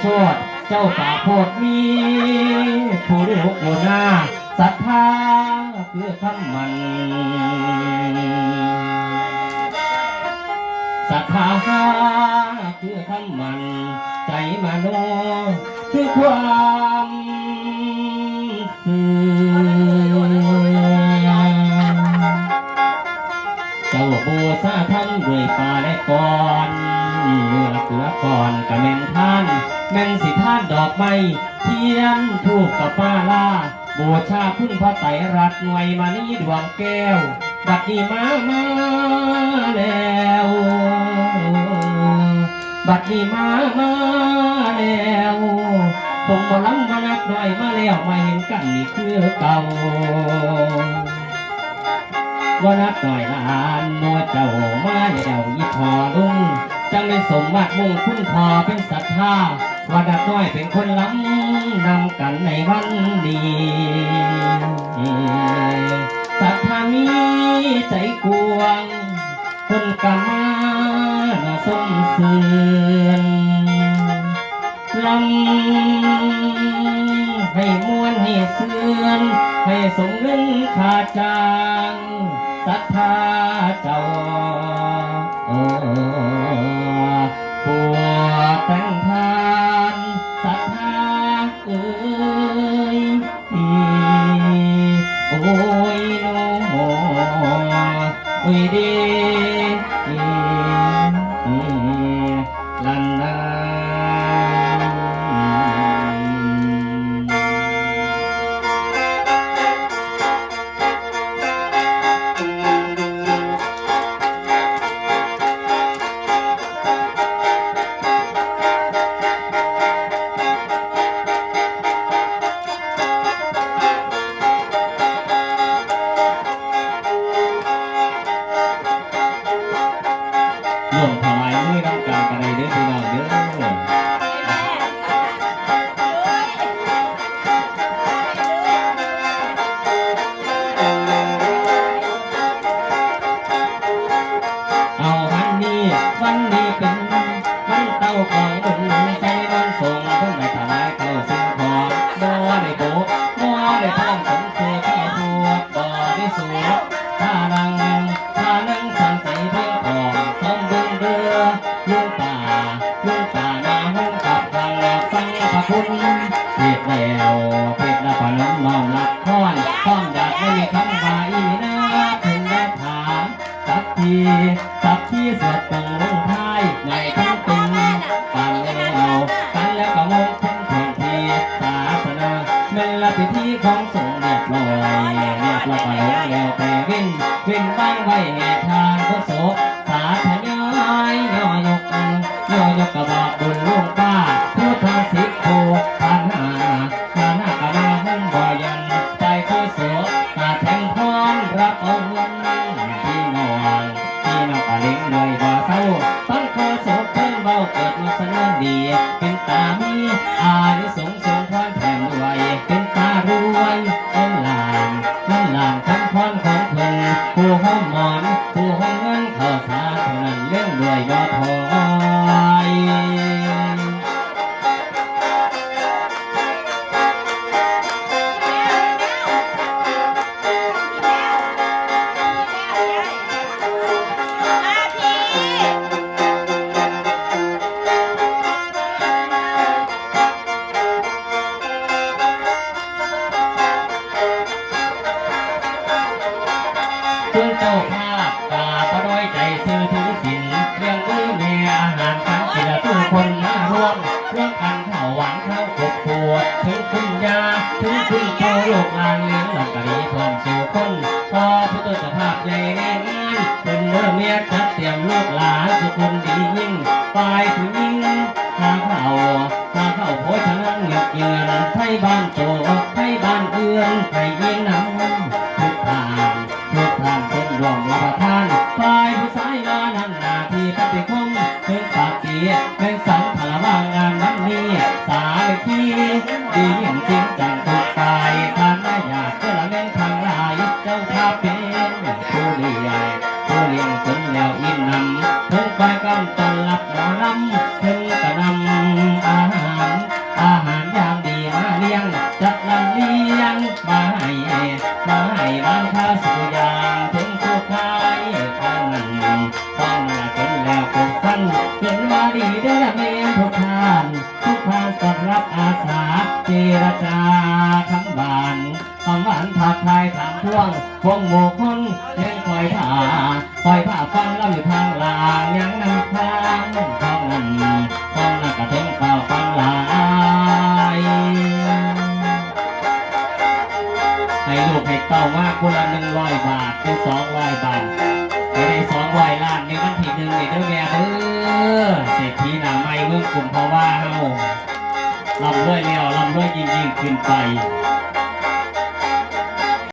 โชดเจ้าป่าโพดมีผู้ลูกหัวหน้าศรัทธาคือคำมันศรัทธาคือคำมัน ใจมโนคือความสื่เจ้าบูซาทำด้วยปลาและก่อนเมื่อเกลือก่อนกระแม่นท่าน แม่นสิท่านดอกไม้เทียนทูบกับป้าลาบูชาคุณพระไตรรัตน์หน่วยมานี้ดวงแก้ว บัดนี้มามาแล้ว บัดนี้มามาแล้วผมมาล้ำมานักหน่อยมาแล้วมาเห็นกันนี่คือเก่าว่านักหน่อยลานมัวเจ้ามาเดี่ยวยี่พอลุงจังเป็นสมบัติมุ่งคุณพอเป็นศรัทธา ว่านักน้อยเป็นคนล้ำนำกันในวันนี้ศรัทธามีใจกวง คนกามานาสมเสือนลำให้มวนให้เสื่อนให้สมเงินขาดจางศรัทธาเจ้าเออ โอ้าร่วมถวายมือน้ำกลางกันในเด้อพี่น้องเด้อ เพียรแล้วเพียระพนมน้อมรับพรพร้อมอยากไม่มีคำว่าอีนะถึงและถามสักทีสักทีสร็จตรงลงท้ายในทั้งตึงกันแล้วกันแล้วก็งงทั้งแผนทีศาสนาเป็นละพิธีของสงฆ์เรียบร้อยเรียบร้อยก็ลงแล้วแต่วินวินบ้างไว้แห่ทานพระโสสาธยายย่อยกย่อยกกระบอกบุญลุงป้า เกิดมาเสนอดี เป็นตามีอานิสงส์ทรงพรแผ่นรวย เป็นตารวยต้นลานต้นลานคำพรของเพิ่นผู้ห้อมหมอน ผู้ห้อมเงินข้าวสารเท่านั้นเลี้ยงรวยบ่ถอ เป็นเมื่อเมียจัดเตรียมลูกหลานสุขุนดียิ่งฝ่ายผู้หญิงหาเข้าหาเข้าโพชนังเหยียบเยือนไทยบ้านโตไทยบ้านเอื้อนไทยเยียงน้ำทุกทางทุกทานเป็นรวมรับประทานฝ่ายผู้สายมานั่นหนาที่ปฏิคมเป็นปากเกียเป็นสังขารว่างงานวันนี้สาเลที่ดี กำตลับหมอนำถึงกระนำอาหาร อาหารยามดีมาเลี้ยงจัดลำเลี้ยงมาให้มาให้บ้านข้าสุยางถึงผู้ขายข้างนั้นข้งมาจนแล้วกบฟันเป็นมาดีเด้อเมนทุกทานทุกทานสำรับอาสาเจรจาคงบานคำหวานผักไทายถามพวงพวงหมู่คนเล่นยคอยถา คอยผ่าฟังเล่าอยู่ทางลางยังนำทางทองนั้นท้องนั้นกระเทงเฝ้าฟังลายให้ลูกให้เต้ามากคนละหนึ่งร้อยบาทเป็นสองร้อยบาทให้ได้สองร้อยล้านในวันที่หนึ่งนี่เด้อแม่เด้อเศรษฐีหนาไม่เมืองกลุ่มเพราะว่าเฮาลำด้วยแล้วลำด้วยยิ่งยิ่งขึ้นไป